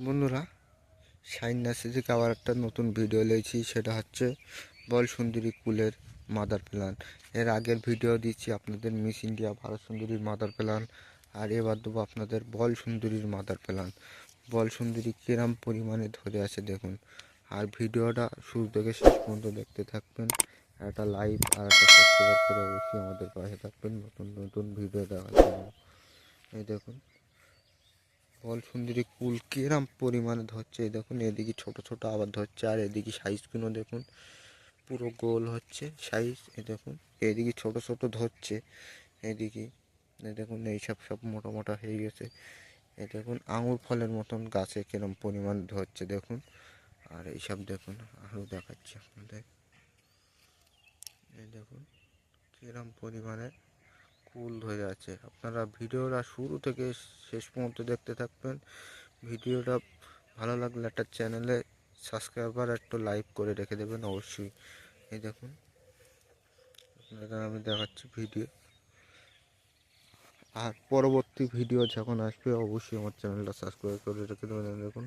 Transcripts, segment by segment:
বন্ধুরা নার্সি থেকে আবার একটা নতুন ভিডিও লেছি সেটা হচ্ছে বল সুন্দরী কুলের মাদার প্ল্যান এর আগের ভিডিও দিচ্ছি আপনাদের মিস ইন্ডিয়া ভারত সুন্দরীর মাদার প্ল্যান আর এবার দেবো আপনাদের বল সুন্দরীর মাদার প্ল্যান বল সুন্দরী কিরম পরিমাণে ধরে আছে দেখুন। আর ভিডিওটা শুরু থেকে শেষ পর্যন্ত দেখতে থাকবেন, একটা লাইভ আর একটা সাবস্ক্রাইব করে অবশ্যই আমাদের পাশে থাকবেন, নতুন নতুন ভিডিও দেখার জন্য। এই দেখুন বল সুন্দরী কুল কিরম পরিমাণে ধরছে দেখুন, এদিকে ছোট ছোট আবার ধরছে, আর এদিকে সাইজগুলো দেখুন, পুরো গোল হচ্ছে সাইজ এই দেখুন, এদিকে ছোট ছোট ধরছে, এদিকে, এই দেখুন এইসব সব মোটা মোটা হয়ে গেছে এ দেখুন, আঙুর ফলের মতন গাছে কিরম পরিমাণ ধরছে, দেখুন, আর এইসব দেখুন আরও দেখাচ্ছি আপনাদের দেখুন, কিরম পরিমাণে কুল হয়ে আছে আপনারা ভিডিওটা শুরু থেকে শেষ পর্যন্ত দেখতে থাকবেন। ভিডিওটা ভালো লাগলে একটা চ্যানেলে সাবস্ক্রাইবার একটু লাইক করে রেখে দেবেন অবশ্যই। এই দেখুন, আপনাদের আমি দেখাচ্ছি ভিডিও আর পরবর্তী ভিডিও যখন আসবে, অবশ্যই আমার চ্যানেলটা সাবস্ক্রাইব করে রেখে দেবেন। দেখুন,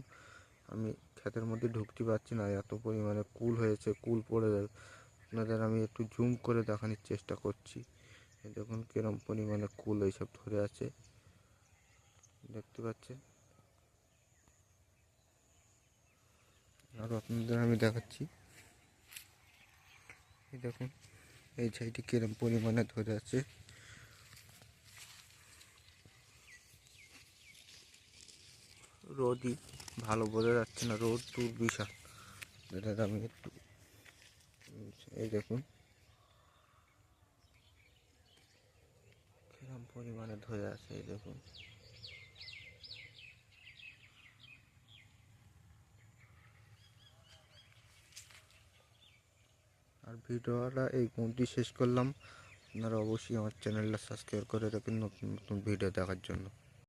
আমি ক্ষেতের মধ্যে ঢুকতে পারছি না, এত পরিমাণে কুল হয়েছে কুল পড়ে যাবে। আপনাদের আমি একটু জুম করে দেখানোর চেষ্টা করছি। দেখুন কিরম পরিমাণে কুল এইসব ধরে আছে। দেখতে পাচ্ছেন? আরও আপনাদের আমি দেখাচ্ছি। দেখুন, এই ছাইটি কিরম পরিমাণে ধরে আছে। রোদই ভালো বোঝা যাচ্ছে না, রোদ টুর বিশাল এটা আমি একটু, এই দেখুন কিরম পরিমাণে ধরে আছে, এই দেখুন। আর ভিডিওটা এই পর্যন্তই শেষ করলাম। আপনারা অবশ্যই আমার চ্যানেলটা সাবস্ক্রাইব করে রাখেন নতুন নতুন ভিডিও দেখার জন্য।